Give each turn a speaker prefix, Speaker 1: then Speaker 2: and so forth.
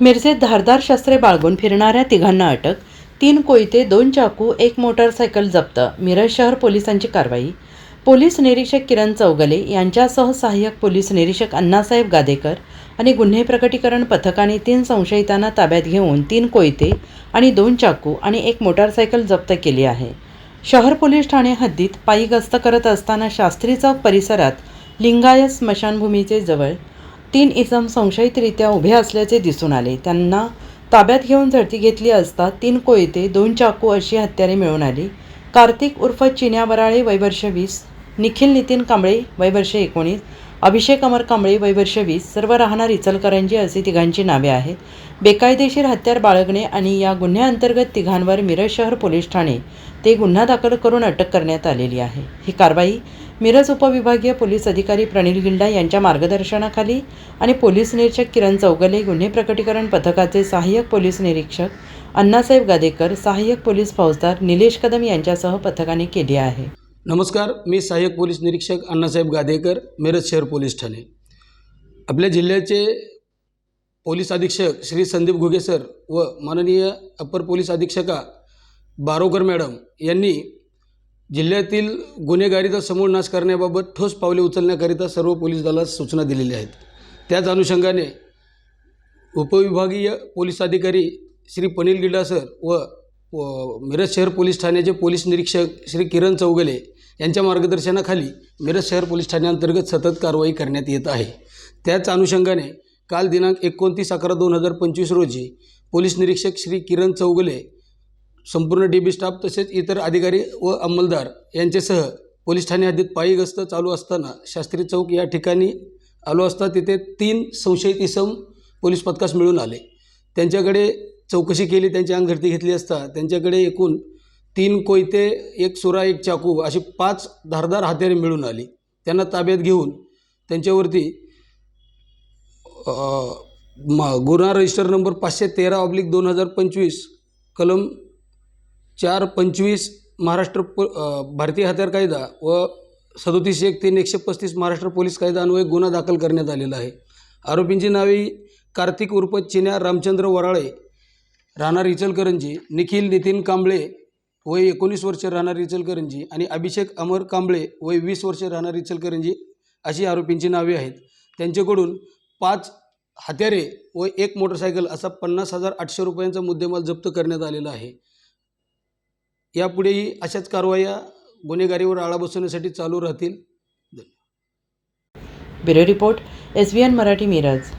Speaker 1: मिरजेत धारदार शस्त्रे बाळगून फिरणाऱ्या तिघांना अटक तीन कोयते दोन चाकू एक मोटारसायकल जप्त मिरज शहर पोलिसांची कारवाई. पोलीस निरीक्षक किरण चौगले यांच्यासह सहाय्यक पोलीस निरीक्षक अण्णासाहेब गादेकर आणि गुन्हे प्रकटीकरण पथकाने तीन संशयितांना ताब्यात घेऊन तीन कोयते आणि दोन चाकू आणि एक मोटारसायकल जप्त केली आहे. शहर पोलीस ठाणे हद्दीत पायी गस्त करत असताना शास्त्री चौक परिसरात लिंगायत स्मशानभूमीचे जवळ तीन इसम संशयितरित्या उभे असल्याचे दिसून आले. त्यांना ताब्यात घेऊन झडती घेतली असता तीन कोयते दोन चाकू अशी हत्यारे मिळून आली. कार्तिक उर्फ चिन्या बराळे वैवर्ष वीस निखिल नितीन कांबळे वैवर्ष एकोणीस अभिषेक अमर कांबळे वयवर्ष वीस सर्व राहणार इचलकरंजी असे तिघांची नावे आहेत. बेकायदेशीर हत्यार बाळगणे आणि या गुन्ह्याअंतर्गत तिघांवर मिरज शहर पोलीस ठाणे ते गुन्हा दाखल करून अटक करण्यात आलेली आहे. ही कारवाई मिरज उपविभागीय पोलीस अधिकारी प्रणील गिल्डा यांच्या मार्गदर्शनाखाली आणि पोलीस निरीक्षक किरण चौगले गुन्हे प्रकटीकरण पथकाचे सहाय्यक पोलीस निरीक्षक अण्णासाहेब गादेकर सहाय्यक पोलीस फौजदार निलेश कदम यांच्यासह पथकाने केली आहे.
Speaker 2: नमस्कार मी सहाय्यक पोलीस निरीक्षक अण्णासाहेब गादेकर मिरज शहर पोलीस ठाणे. आपल्या जिल्ह्याचे पोलीस अधीक्षक श्री संदीप घुगे सर व माननीय अप्पर पोलीस अधीक्षका बारोकर मॅडम यांनी जिल्ह्यातील गुन्हेगारीचा समूळ नाश करण्याबाबत ठोस पावले उचलण्याकरिता सर्व पोलीस दलास सूचना दिलेल्या आहेत. त्याच अनुषंगाने उपविभागीय पोलीस अधिकारी श्री पनील गिल्डा सर व मिरज शहर पोलीस ठाण्याचे पोलीस निरीक्षक श्री किरण चौगले यांच्या मार्गदर्शनाखाली मिरज शहर पोलीस ठाण्याअंतर्गत सतत कारवाई करण्यात येत आहे. त्याच अनुषंगाने काल दिनांक एकोणतीस अकरा दोन हजार पंचवीस रोजी पोलीस निरीक्षक श्री किरण चौगले संपूर्ण डी बी स्टाफ तसेच इतर अधिकारी व अंमलदार यांच्यासह पोलीस ठाणे हद्दीत पायी गस्त चालू असताना शास्त्री चौक या ठिकाणी आलो असता तिथे तीन संशयित इसम पोलीस पथकास मिळून आले. त्यांच्याकडे चौकशी केली त्यांची अंगझडती घेतली असता त्यांच्याकडे एकूण तीन कोयते एक सुरा एक चाकू अशी पाच धारदार हत्यारे मिळून आली. त्यांना ताब्यात घेऊन त्यांच्यावरती गुन्हा रजिस्टर नंबर पाचशे तेरा ऑब्लिक दोन हजार पंचवीस कलम चार पंचवीस महाराष्ट्र प भारतीय हत्यार कायदा व सदोतीस एक तीन एकशे पस्तीस महाराष्ट्र पोलीस कायदा अन्वये गुन्हा दाखल करण्यात आलेला आहे. आरोपींची नावे कार्तिक उर्फ चिन्या रामचंद्र वराळे राहणार इचलकरंजी निखिल नितीन कांबळे वय एकोणीस वर्ष राहणार इचलकरंजी आणि अभिषेक अमर कांबळे वय वीस वर्ष राहणार इचलकरंजी अशी आरोपींची नावे आहेत. त्यांच्याकडून पाच हत्यारे व एक मोटरसायकल असा पन्नास हजार आठशे रुपयांचा मुद्देमाल जप्त करण्यात आलेला आहे. यापुढेही अशाच कारवाया गुन्हेगारीवर आळा बसवण्यासाठी चालू राहतील.
Speaker 1: Bureau report S B N Marathi Miraj.